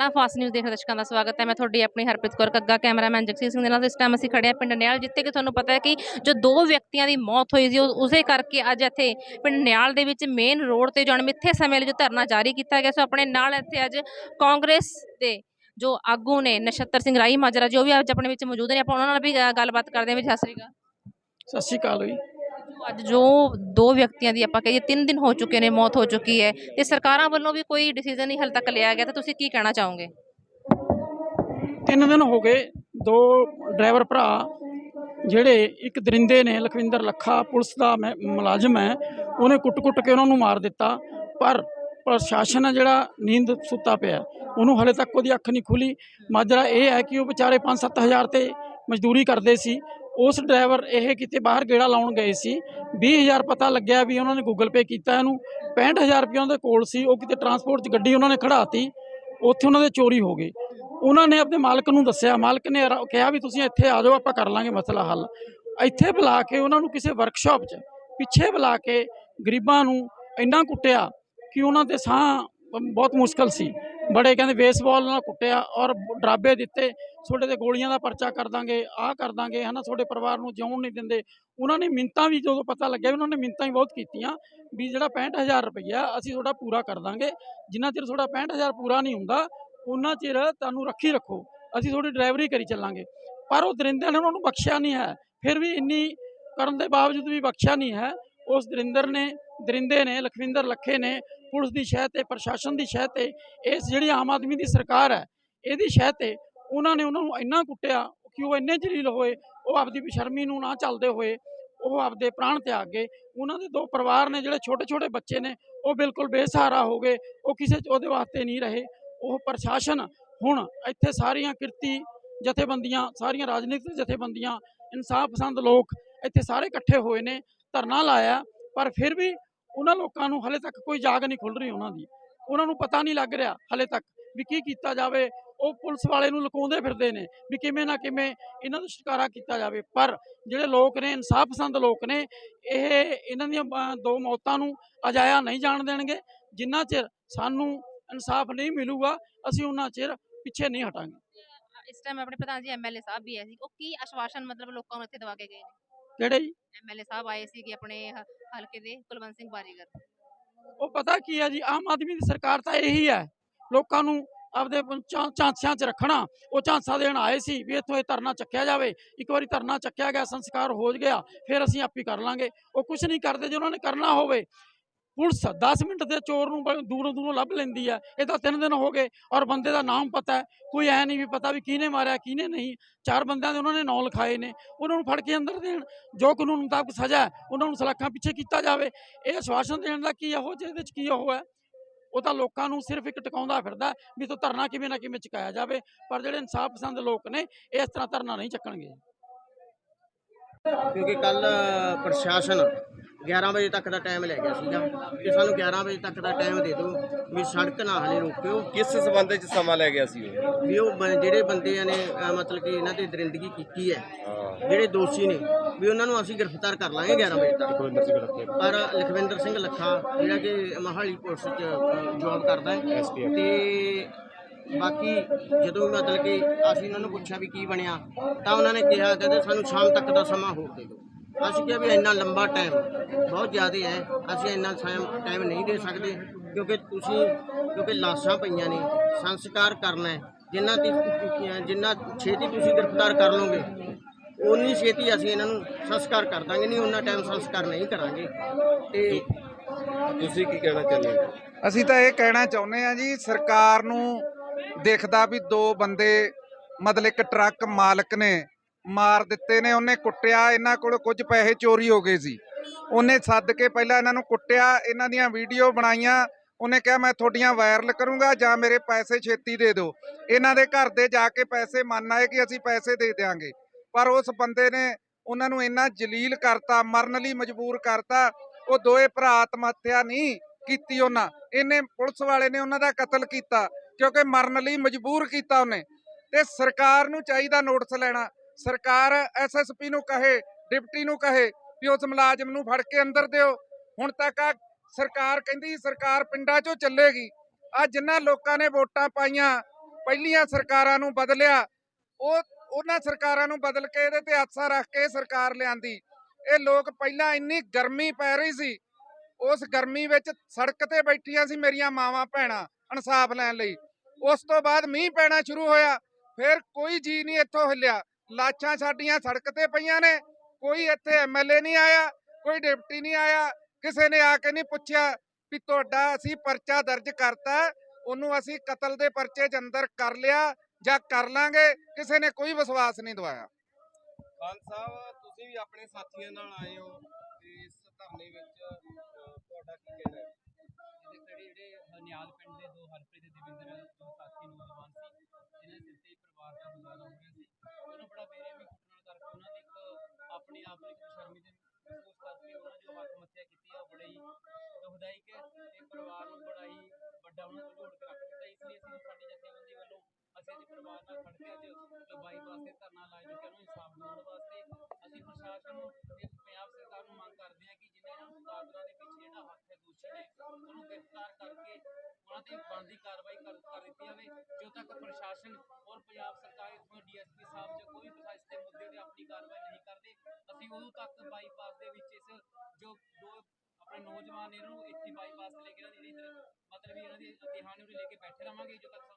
ਲਾ fast news ਦੇਖ ਦਰਸ਼ਕਾਂ ਦਾ ਸਵਾਗਤ ਹੈ। ਮੈਂ ਤੁਹਾਡੀ ਆਪਣੀ ਹਰਪ੍ਰੀਤ ਕੌਰ ਕੱਗਾ, ਕੈਮਰਾਮੈਨ ਜਗਸੀਰ ਸਿੰਘ ਦੇ ਨਾਲ। ਇਸ ਟਾਈਮ ਅਸੀਂ ਖੜੇ ਹਾਂ ਪਿੰਡ ਨਿਆਲ, ਜਿੱਥੇ ਕਿ ਤੁਹਾਨੂੰ ਪਤਾ ਹੈ ਕਿ ਜੋ ਦੋ ਵਿਅਕਤੀਆਂ ਦੀ ਮੌਤ ਹੋਈ ਸੀ, ਉਹ- ਉਸੇ ਕਰਕੇ ਅੱਜ ਇੱਥੇ ਪਿੰਡ ਨਿਆਲ ਦੇ ਵਿੱਚ ਮੇਨ ਰੋਡ ਤੇ ਜੋ ਅਣਮਿੱਥੇ ਸਮੇਂ ਲਈ ਜੋ ਧਰਨਾ ਜਾਰੀ ਕੀਤਾ ਗਿਆ। ਸੋ ਆਪਣੇ ਨਾਲ ਇੱਥੇ ਅੱਜ ਕਾਂਗਰਸ ਦੇ ਜੋ ਆਗੂ ਨੇ ਨਛੱਤਰ ਸਿੰਘ ਰਾਈ ਮਾਜਰਾ ਜੋ ਵੀ ਅੱਜ ਆਪਣੇ ਵਿੱਚ ਮੌਜੂਦ ਨੇ। ਆਪਾਂ ਉਹਨਾਂ ਨਾਲ ਵੀ ਗੱਲਬਾਤ ਕਰਦੇ ਹਾਂ। ਵੀ ਸਤਿ ਸ੍ਰੀ ਅਕਾਲ। ਸਤਿ ਸ਼੍ਰੀ ਅਕਾਲ ਜੀ। ਅੱਜ ਜੋ ਦੋ ਵਿਅਕਤੀਆਂ ਦੀ ਆਪਾਂ ਕਹੀਏ 3 ਦਿਨ ਹੋ ਚੁੱਕੇ ਨੇ, ਮੌਤ ਹੋ ਚੁੱਕੀ ਹੈ ਤੇ ਸਰਕਾਰਾਂ ਵੱਲੋਂ ਵੀ ਕੋਈ ਡਿਸੀਜਨ ਨਹੀਂ ਹਾਲੇ ਤੱਕ ਲਿਆ ਗਿਆ, ਤਾਂ ਤੁਸੀਂ ਕੀ ਕਹਿਣਾ ਚਾਹੋਗੇ? ਤਿੰਨ ਦਿਨ ਹੋ ਗਏ, ਦੋ ਡਰਾਈਵਰ ਭਰਾ ਜਿਹੜੇ ਇੱਕ ਦਰਿੰਦੇ ਨੇ, ਲਖਵਿੰਦਰ ਲੱਖਾ ਪੁਲਿਸ ਦਾ ਮੈਂ- ਮੁਲਾਜ਼ਮ ਹੈ, ਉਹਨੇ ਕੁੱਟ-ਕੁੱਟ ਕੇ ਉਹਨਾਂ ਨੂੰ ਮਾਰ ਦਿੱਤਾ, ਪਰ ਪ੍ਰਸ਼ਾਸਨ ਹੈ ਜਿਹੜਾ ਨੀਂਦ ਸੁੱਤਾ ਪਿਆ ਉਹਨੂੰ ਹਲੇ ਤੱਕ ਉਹਦੀ ਅੱਖ ਨਹੀਂ ਖੁੱਲੀ। ਮਾਜਰਾ ਇਹ ਹੈ ਕਿ ਉਹ ਵਿਚਾਰੇ 5-7000 ਤੇ ਮਜ਼ਦੂਰੀ ਕਰਦੇ ਸੀ ਉਸ ਡਰਾਈਵਰ ਇਹ ਕਿਤੇ ਬਾਹਰ ਗੇੜਾ ਲਾਉਣ ਗਏ ਸੀ। 20000 ਪਤਾ ਲੱਗਿਆ ਵੀ ਉਹਨਾਂ ਨੇ ਗੂਗਲ ਪੇ ਕੀਤਾ ਇਹਨੂੰ। 65000 ਰੁਪਏ ਉਹਨਾਂ ਦੇ ਕੋਲ ਸੀ। ਉਹ ਕਿਤੇ ਟਰਾਂਸਪੋਰਟ 'ਚ ਗੱਡੀ ਉਹਨਾਂ ਨੇ ਖੜਾਤੀ ਉੱਥੇ ਉਹਨਾਂ ਦੇ ਚੋਰੀ ਹੋ ਗਈ ਉਹਨਾਂ ਨੇ ਆਪਣੇ ਮਾਲਕ ਨੂੰ ਦੱਸਿਆ। ਮਾਲਕ ਨੇ ਕਿਹਾ ਵੀ ਤੁਸੀਂ ਇੱਥੇ ਆ ਜਾਓ, ਆਪਾਂ ਕਰ ਲਾਂਗੇ ਮਸਲਾ ਹੱਲ। ਇੱਥੇ ਬੁਲਾ ਕੇ ਉਹਨਾਂ ਨੂੰ ਕਿਸੇ ਵਰਕਸ਼ਾਪ 'ਚ ਪਿੱਛੇ ਬੁਲਾ ਕੇ ਗਰੀਬਾਂ ਨੂੰ ਇੰਨਾ ਕੁੱਟਿਆ ਕਿ ਉਹਨਾਂ ਦੇ ਸਾਹ ਬਹੁਤ ਮੁਸ਼ਕਲ ਸੀ। ਬੜੇ ਕਹਿੰਦੇ ਬੇਸਬਾਲ ਨਾਲ ਕੁੱਟਿਆ ਔਰ ਡਰਾਬੇ ਦਿੱਤੇ, ਤੁਹਾਡੇ ਤੇ ਗੋਲੀਆਂ ਦਾ ਪਰਚਾ ਕਰ ਦਾਂਗੇ, ਆਹ ਕਰ ਦਾਂਗੇ ਹਨਾ ਤੁਹਾਡੇ ਪਰਿਵਾਰ ਨੂੰ ਜਿਉਣ ਨਹੀਂ ਦਿੰਦੇ। ਉਹਨਾਂ ਨੇ ਮਿੰਤਾਂ ਵੀ ਜਦੋਂ ਪਤਾ ਲੱਗਿਆ ਵੀ ਉਹਨਾਂ ਨੇ ਮਿੰਤਾਂ ਵੀ ਬਹੁਤ ਕੀਤੀਆਂ ਵੀ ਜਿਹੜਾ 65000 ਰੁਪਈਆ ਅਸੀਂ ਤੁਹਾਡਾ ਪੂਰਾ ਕਰ ਦਾਂਗੇ। ਜਿੰਨਾ ਚਿਰ ਤੁਹਾਡਾ 65000 ਪੂਰਾ ਨਹੀਂ ਹੁੰਦਾ ਉਹਨਾਂ ਚਿਰ ਤੁਹਾਨੂੰ ਰੱਖੀ ਰੱਖੋ, ਅਸੀਂ ਤੁਹਾਡੀ ਡਰਾਈਵਰੀ ਕਰੀ ਚੱਲਾਂਗੇ। ਪਰ ਉਹ ਦਰਿੰਦਰ ਨੇ ਉਹਨਾਂ ਨੂੰ ਬਖਸ਼ਿਆ ਨਹੀਂ ਹੈ, ਫਿਰ ਵੀ ਇੰਨੀ ਕਰਨ ਦੇ ਬਾਵਜੂਦ ਵੀ ਬਖਸ਼ਿਆ ਨਹੀਂ ਹੈ। ਉਸ ਦਰਿੰਦਰ ਨੇ, ਦਰਿੰਦੇ ਨੇ, ਲਖਵਿੰਦਰ ਲੱਖੇ ਨੇ ਪੁਲਿਸ ਦੀ ਸ਼ਹਿ ਤੇ, ਪ੍ਰਸ਼ਾਸਨ ਦੀ ਸ਼ਹਿ ਤੇ, ਇਸ ਜਿਹੜੀ ਆਮ ਆਦਮੀ ਦੀ ਸਰਕਾਰ ਹੈ, ਇਹਦੀ ਸ਼ਹਿ ਤੇ ਉਹਨਾਂ ਨੇ ਉਹਨਾਂ ਨੂੰ ਇੰਨਾ ਕੁੱਟਿਆ ਕਿ ਉਹ ਇੰਨੇ ਜਲੀਲ ਹੋਏ, ਉਹ ਆਪਦੀ ਬੇਸ਼ਰਮੀ ਨੂੰ ਨਾ ਚੱਲਦੇ ਹੋਏ, ਉਹ ਆਪਦੇ ਪ੍ਰਾਣ ਤਿਆਗ ਗਏ। ਉਹਨਾਂ ਦੇ ਦੋ ਪਰਿਵਾਰ ਨੇ ਜਿਹੜੇ ਛੋਟੇ ਛੋਟੇ ਬੱਚੇ ਨੇ, ਉਹ ਬਿਲਕੁਲ ਬੇਸਹਾਰਾ ਹੋ ਗਏ, ਉਹ ਕਿਸੇ ਉਹਦੇ ਵਾਸਤੇ ਨਹੀਂ ਰਹੇ। ਉਹ ਪ੍ਰਸ਼ਾਸਨ ਹੁਣ ਇੱਥੇ ਸਾਰੀਆਂ ਕਿਰਤੀ ਜਥੇਬੰਦੀਆਂ, ਸਾਰੀਆਂ ਰਾਜਨੀਤਿਕ ਜਥੇਬੰਦੀਆਂ, ਇਨਸਾਫ ਪਸੰਦ ਲੋਕ ਇੱਥੇ ਸਾਰੇ ਇਕੱਠੇ ਹੋਏ ਨੇ, ਧਰਨਾ ਲਾਇਆ, ਪਰ ਫਿਰ ਵੀ ਉਹਨਾਂ ਲੋਕਾਂ ਨੂੰ ਹਲੇ ਤੱਕ ਕੋਈ ਜਾਗ ਨਹੀਂ ਖੁੱਲ ਰਹੀ ਉਹਨਾਂ ਦੀ। ਉਹਨਾਂ ਨੂੰ ਪਤਾ ਨਹੀਂ ਲੱਗ ਰਿਹਾ ਹਲੇ ਤੱਕ ਵੀ ਕੀ ਕੀਤਾ ਜਾਵੇ। ਉਹ ਪੁਲਿਸ ਵਾਲੇ ਨੂੰ ਲੁਕਾਉਂਦੇ ਫਿਰਦੇ ਨੇ ਵੀ ਕਿਵੇਂ ਨਾ ਕਿਵੇਂ ਇਹਨਾਂ ਨੂੰ ਸ਼ਿਕਾਰਾ ਕੀਤਾ ਜਾਵੇ। ਪਰ ਜਿਹੜੇ ਲੋਕ ਨੇ, ਇਨਸਾਫ ਪਸੰਦ ਲੋਕ ਨੇ, ਇਹ ਇਹਨਾਂ ਦੀਆਂ ਦੋ ਮੌਤਾਂ ਨੂੰ ਅਜਾਇਆ ਨਹੀਂ ਜਾਣ ਦੇਣਗੇ। ਜਿੰਨਾ ਚਿਰ ਸਾਨੂੰ ਇਨਸਾਫ ਨਹੀਂ ਮਿਲੂਗਾ, ਅਸੀਂ ਉਹਨਾਂ ਚਿਰ ਪਿੱਛੇ ਨਹੀਂ ਹਟਾਂਗੇ। ਇਸ ਟਾਈਮ ਆਪਣੇ ਪ੍ਰਧਾਨ ਜੀ ਐਮਐਲਏ ਸਾਹਿਬ ਵੀ ਹੈ ਸੀ। ਉਹ ਕੀ ਆਸ਼ਵਾਸਨ ਮਤਲਬ ਲੋਕਾਂ ਨੂੰ ਇੱਥੇ ਦਵਾ ਕੇ ਗਏ ਨੇ? ਕਿਹੜੇ ਜੀ? ਐਮਐਲਏ ਸਾਹਿਬ ਆਏ ਸੀਗੇ ਆਪਣੇ ਹ- ਹਲਕੇ ਦੇ ਕੁਲਵੰਤ ਸਿੰਘ ਬਾਜੀਗਰ। ਉਹ ਪਤਾ ਕੀ ਹੈ ਜੀ ਆਮ ਆਦਮੀ ਦੀ ਸਰਕਾਰ ਤਾਂ ਇਹੀ ਹੈ ਲੋਕਾਂ ਨੂੰ ਆਪਦੇ ਪ- ਝਾਂਸਿਆਂ 'ਚ ਰੱਖਣਾ ਉਹ ਝਾਂਸਾ ਦੇਣ ਆਏ ਸੀ ਵੀ ਇੱਥੋਂ ਇਹ ਧਰਨਾ ਚੱਕਿਆ ਜਾਵੇ ਇੱਕ ਵਾਰੀ ਧਰਨਾ ਚੱਕਿਆ ਗਿਆ ਸੰਸਕਾਰ ਹੋ ਗਿਆ ਫਿਰ ਅਸੀਂ ਆਪੀ ਕਰ ਲਾਂਗੇ। ਉਹ ਕੁਝ ਨਹੀਂ ਕਰਦੇ ਜੇ ਉਹਨਾਂ ਨੇ ਕਰਨਾ ਹੋਵੇ ਪੁਲਿਸ 10 ਮਿੰਟ ਦੇ ਚੋਰ ਨੂੰ ਬ- ਦੂਰੋਂ ਦੂਰੋਂ ਲੱਭ ਲੈਂਦੀ ਹੈ ਇਹ ਤਾਂ ਤਿੰਨ ਦਿਨ ਹੋ ਗਏ ਔਰ ਬੰਦੇ ਦਾ ਨਾਮ ਪਤਾ ਹੈ, ਕੋਈ ਐ ਨਹੀਂ ਵੀ ਪਤਾ ਵੀ ਕਿਹਨੇ ਮਾਰਿਆ, ਕਿਹਨੇ ਨਹੀਂ। ਚਾਰ ਬੰਦਿਆਂ ਦੇ ਉਹਨਾਂ ਨੇ ਨਾਂ ਲਿਖਾਏ ਨੇ, ਉਹਨਾਂ ਨੂੰ ਫੜ ਕੇ ਅੰਦਰ ਦੇਣ, ਜੋ ਕਾਨੂੰਨ ਮੁਤਾਬਕ ਸਜ਼ਾ ਉਹਨਾਂ ਨੂੰ ਸਲਾਖਾਂ ਪਿੱਛੇ ਕੀਤਾ ਜਾਵੇ। ਇਹ ਆਸ਼ਵਾਸਨ ਦੇਣ ਦਾ ਕੀ ਇਹੋ ਜਿਹੇ ਵਿੱਚ ਕੀ ਉਹ ਹੈ? ਉਹ ਤਾਂ ਲੋਕਾਂ ਨੂੰ ਸਿਰਫ ਇੱਕ ਟਿਕਾਉਂਦਾ ਫਿਰਦਾ ਵੀ ਤੂੰ ਧਰਨਾ ਕਿਵੇਂ ਨਾ ਕਿਵੇਂ ਚੁਕਾਇਆ ਜਾਵੇ, ਪਰ ਜਿਹੜੇ ਇਨਸਾਫ ਪਸੰਦ ਲੋਕ ਨੇ, ਇਸ ਤਰ੍ਹਾਂ ਧਰਨਾ ਨਹੀਂ ਚੱਕਣਗੇ। ਕਿਉਂਕਿ ਕੱਲ ਪ੍ਰਸ਼ਾਸਨ 11 ਵਜੇ ਤੱਕ ਦਾ ਟਾਈਮ ਲੈ ਗਿਆ ਸੀਗਾ ਕਿ ਸਾਨੂੰ 11 ਵਜੇ ਤੱਕ ਦਾ ਟਾਈਮ ਦੇ ਦਿਓ ਵੀ ਸੜਕ ਨਾ ਹਲੇ ਰੋਕਿਓ। ਕਿਸ ਸੰਬੰਧ ਵਿੱਚ ਸਮਾਂ ਲੈ ਗਿਆ ਸੀ ਉਹ? ਵੀ ਉਹ ਬ- ਜਿਹੜੇ ਬੰਦਿਆਂ ਨੇ ਅਹ, ਮਤਲਬ ਕਿ ਇਹਨਾਂ ਤੇ ਦਰਿੰਦਗੀ ਕੀਤੀ ਹੈ ਜਿਹੜੇ ਦੋਸ਼ੀ ਨੇ ਵੀ ਉਹਨਾਂ ਨੂੰ ਅਸੀਂ ਗ੍ਰਿਫਤਾਰ ਕਰ ਲਾਂਗੇ 11 ਵਜੇ ਤੱਕ। ਕੁਲਿੰਦਰ ਸਿੰਘ ਰੱਖੇ ਪਰ ਲਖਵਿੰਦਰ ਸਿੰਘ ਲੱਖਾ ਜਿਹੜਾ ਕਿ ਮਹਾਲੀ ਪੁਲਿਸ 'ਚ ਜੌਬ ਕਰਦਾ ਹੈ। ਤੇ ਬਾਕੀ ਜਦੋਂ ਵੀ ਮਤਲਬ ਕਿ ਅਸੀਂ ਉਹਨਾਂ ਨੂੰ ਪੁੱਛਿਆ ਵੀ ਕੀ ਬਣਿਆ ਤਾਂ ਉਹਨਾਂ ਨੇ ਕਿਹਾ ਕਹਿੰਦੇ ਸਾਨੂੰ ਸ਼ਾਮ ਤੱਕ ਦਾ ਸਮਾਂ ਹੋਰ ਦੇ ਦਿਓ। ਅਸੀਂ ਕਿਹਾ ਵੀ ਇੰਨਾ ਲੰਬਾ ਟਾਈਮ ਬਹੁਤ ਜ਼ਿਆਦਾ ਹੈ ਅਸੀਂ ਇੰਨਾ ਟਾਈਮ ਨਹੀਂ ਦੇ ਸਕਦੇ ਕਿਉਂਕਿ ਤੁਸੀਂ ਕਿਉਂਕਿ ਲਾਸ਼ਾਂ ਪਈਆਂ ਨੇ ਸੰਸਕਾਰ ਕਰਨਾ ਹੈ ਜਿੰਨਾ ਤੀ ਜਿੰਨਾ ਛੇਤੀ ਤੁਸੀਂ ਗ੍ਰਿਫਤਾਰ ਕਰ ਲਓਗੇ ਉਨੀ ਛੇਤੀ ਅਸੀਂ ਇਹਨਾਂ ਨੂੰ ਸੰਸਕਾਰ ਕਰ ਦਾਂਗੇ ਨਹੀਂ ਉਹਨਾਂ ਟਾਈਮ ਸੰਸਕਾਰ ਨਹੀਂ ਕਰਾਂਗੇ। ਤੇ ਤੁਸੀਂ ਕੀ ਕਹਿਣਾ ਚਾਹੁੰਦੇ ਹੋ? ਅਸੀਂ ਤਾਂ ਇਹ ਕਹਿਣਾ ਚਾਹੁੰਦੇ ਆ ਜੀ ਸਰਕਾਰ ਨੂੰ ਦੇਖਦਾ ਵੀ ਦੋ ਬੰਦੇ, ਮਤਲਬ ਇੱਕ ਟਰੱਕ ਮਾਲਕ ਨੇ ਮਾਰ ਦਿੱਤੇ ਨੇ, ਉਹਨੇ ਕੁੱਟਿਆ, ਇਹਨਾਂ ਕੋਲ ਕੁਝ ਪੈਸੇ ਚੋਰੀ ਹੋ ਗਏ ਸੀ। ਉਹਨੇ ਸੱਦ ਕੇ ਪਹਿਲਾਂ ਇਹਨਾਂ ਨੂੰ ਕੁੱਟਿਆ, ਇਹਨਾਂ ਦੀਆਂ ਵੀਡੀਓ ਬਣਾਈਆਂ, ਉਹਨੇ ਕਿਹਾ, ਮੈਂ ਤੁਹਾਡੀਆਂ ਵਾਇਰਲ ਕਰੂੰਗਾ ਜਾਂ ਮੇਰੇ ਪੈਸੇ ਛੇਤੀ ਦੇ ਦਿਓ। ਇਹਨਾਂ ਦੇ ਘਰ ਦੇ ਜਾ ਕੇ ਪੈਸੇ ਮੰਨ ਆਏ ਕਿ ਅਸੀਂ ਪੈਸੇ ਦੇ ਦਿਆਂਗੇ। ਪਰ ਉਸ ਬੰਦੇ ਨੇ ਉਹਨਾਂ ਨੂੰ ਇੰਨਾ ਜਲੀਲ ਕਰਤਾ, ਮਰਨ ਲਈ ਮਜਬੂਰ ਕਰਤਾ, ਉਹ ਦੋਏ ਭਰਾ ਆਤਮ ਹੱਤਿਆ ਨਹੀਂ ਕੀਤੀ ਉਹਨਾਂ। ਇਹਨੇ ਪੁਲਿਸ ਵਾਲੇ ਨੇ ਉਹਨਾਂ ਦਾ ਕਤਲ ਕੀਤਾ। ਕਿਉਂਕਿ ਮਰਨ ਲਈ ਮਜਬੂਰ ਕੀਤਾ ਉਹਨੇ। ਤੇ ਸਰਕਾਰ ਨੂੰ ਚਾਹੀਦਾ ਨੋਟਿਸ ਲੈਣਾ। ਸਰਕਾਰ ਐਸਐਸਪੀ ਨੂੰ ਕਹੇ, ਡਿਪਟੀ ਨੂੰ ਕਹੇ ਵੀ ਉਸ ਮੁਲਾਜ਼ਮ ਨੂੰ ਫੜ ਕੇ ਅੰਦਰ ਦਿਓ। ਹੁਣ ਤੱਕ ਆ ਸਰਕਾਰ ਕਹਿੰਦੀ ਸਰਕਾਰ ਪਿੰਡਾਂ 'ਚੋਂ ਚੱਲੇਗੀ। ਆ ਜਿਨ੍ਹਾਂ ਲੋਕਾਂ ਨੇ ਵੋਟਾਂ ਪਾਈਆਂ, ਪਹਿਲੀਆਂ ਸਰਕਾਰਾਂ ਨੂੰ ਬਦਲਿਆ, ਉਹ ਉਹਨਾਂ ਸਰਕਾਰਾਂ ਨੂੰ ਬਦਲ ਕੇ ਇਹਦੇ ਤੇ ਆਸਾ ਰੱਖ ਕੇ ਸਰਕਾਰ ਲਿਆਂਦੀ। ਇਹ ਲੋਕ ਪਹਿਲਾਂ ਇੰਨੀ ਗਰਮੀ ਪੈ ਰਹੀ ਸੀ। ਉਸ ਗਰਮੀ ਵਿੱਚ ਸੜਕ ਤੇ ਬੈਠੀਆਂ ਸੀ ਮੇਰੀਆਂ ਮਾਵਾਂ ਭੈਣਾਂ ਇਨਸਾਫ ਲੈਣ ਲਈ। ਉਸ ਤੋਂ ਬਾਅਦ ਮੀਂਹ ਪੈਣਾ ਸ਼ੁਰੂ ਹੋਇਆ। ਫਿਰ ਕੋਈ ਜੀ ਨਹੀਂ ਇੱਥੋਂ ਹਿੱਲਿਆ। ਲਾਸ਼ਾਂ ਸਾਡੀਆਂ ਸੜਕ ਤੇ ਪਈਆਂ ਨੇ। ਕੋਈ ਇੱਥੇ ਐਮਐਲਏ ਨਹੀਂ ਆਇਆ, ਕੋਈ ਡਿਪਟੀ ਨਹੀਂ ਆਇਆ। ਕਿਸੇ ਨੇ ਆ ਕੇ ਨਹੀਂ ਪੁੱਛਿਆ ਵੀ ਤੁਹਾਡਾ ਅਸੀਂ ਪਰਚਾ ਦਰਜ ਕਰਤਾ, ਉਹਨੂੰ ਅਸੀਂ ਕਤਲ ਦੇ ਪਰਚੇ 'ਚ ਅੰਦਰ ਕਰ ਲਿਆ ਜਾਂ ਕਰ ਲਾਂਗੇ, ਕਿਸੇ ਨੇ ਕੋਈ ਵਿਸ਼ਵਾਸ ਨਹੀਂ ਦਵਾਇਆ। ਖਾਨ ਸਾਹਿਬ ਤੁਸੀਂ ਵੀ ਆਪਣੇ ਸਾਥੀਆਂ ਨਾਲ ਆਏ ਹੋ ਤੇ ਇਸ ਧਰਨੇ ਵਿੱਚ ਤੁਹਾਡਾ ਕੀ ਕਹਿਣਾ ਹੈ? ਜਿਹੜੇ ਨਿਆਲ ਪਿੰਡ ਦੇ ਦੋ ਹਰਪ੍ਰੀਤ ਤੇ ਦਵਿੰਦਰ ਦੋ ਸਾਥੀ ਨੌਜਵਾਨ ਸੀ। ਜਿਨ੍ਹਾਂ ਦੇ ਸਿਰ ਤੇ ਪਰਿਵਾਰ ਦਾ ਗੁਜ਼ਾਰਾ ਹੋ ਰਿਹਾ ਸੀ। ਉਹਨੂੰ ਬੜਾ ਬੇਰਹਿਮੀ ਕੁੱਟਣ ਕਰਕੇ ਉਹਨਾਂ ਦੀ ਇੱਕ ਆਪਣੇ ਆਪ ਨੂੰ ਇੱਕ ਸ਼ਰਮੀ ਦੇ ਮਹਿਸੂਸ ਕਰਕੇ ਉਹਨਾਂ ਜੋ ਹੱਥ ਮੱਥਿਆ ਕੀਤੀ। ਆ ਉਹ ਬੜਾ ਹੀ ਦੁਖਦਾਇਕ ਹੈ ਤੇ ਪਰਿਵਾਰ ਨੂੰ ਬੜਾ ਹੀ ਵੱਡਾ ਉਹਨਾਂ ਨੂੰ ਝੋੜ ਕੇ ਰੱਖ ਦਿੱਤਾ। ਇਸ ਲਈ ਅਸੀਂ ਸਾਡੀ ਜਥੇਬੰਦੀ ਵੱਲੋਂ ਅਸੀਂ ਅੱਜ ਪਰਿਵਾਰ ਨਾਲ ਖੜ ਕੇ ਅੱਜ ਜੋ ਬਾਈਪਾਸ ਤੇ ਧਰਨਾ ਲਾਇਆ, ਜੋ ਕਿ ਉਹਨੂੰ ਇਨਸਾਫ ਦਿਵਾਉਣ ਵਾਸਤੇ ਅਸੀਂ ਪ੍ਰਸ਼ਾਸਨ ਨੂੰ ਤੇ ਪੰਜਾਬ ਸਰਕਾਰ ਨੂੰ ਮੰਗ ਕਰਦੇ ਹਾਂ ਕਿ ਜਿਨ੍ਹਾਂ ਇਹਨਾਂ ਨੂੰ ਕਾਤਲਾਂ ਦੇ ਪਿੱਛੇ ਜਿਹੜਾ ਹੱਥ ਹੈ ਦੋਸ਼ੀ ਨੇ ਉਹਨੂੰ ਗ੍ਰਿਫਤਾਰ ਕਰਕੇ ਉਹਨਾਂ ਤੇ ਬਣਦੀ ਕਾਰਵਾਈ ਕਰ ਕਰ ਦਿੱਤੀ ਜਾਵੇ ਜਦੋਂ ਤੱਕ ਪ੍ਰਸ਼ਾਸਨ ਔਰ ਪੰਜਾਬ ਸਰਕਾਰ ਇਥੋਂ ਡੀਐਸਪੀ ਸਾਹਿਬ ਜਾਂ ਕੋਈ ਵੀ ਇਸ ਦੇ ਮੁੱਦੇ ਤੇ ਆਪਣੀ ਕਾਰਵਾਈ ਨਹੀਂ ਕਰਦੇ, ਅਸੀਂ ਉਦੋਂ ਤੱਕ ਬਾਈਪਾਸ ਦੇ ਵਿੱਚ ਇਸ ਜੋ ਦੋ ਆਪਣੇ ਨੌਜਵਾਨ ਇਹਨਾਂ ਨੂੰ ਇੱਥੇ ਬਾਈਪਾਸ ਤੇ ਲੈ ਕੇ ਇਹਨਾਂ ਦੀ ਮਤਲਬ ਇਹਨਾਂ ਦੀ ਦਿਹਾਨੀ ਨੂੰ ਲੈ ਕੇ ਬੈਠੇ ਰਵਾਂਗੇ ਜਦੋਂ ਤੱਕ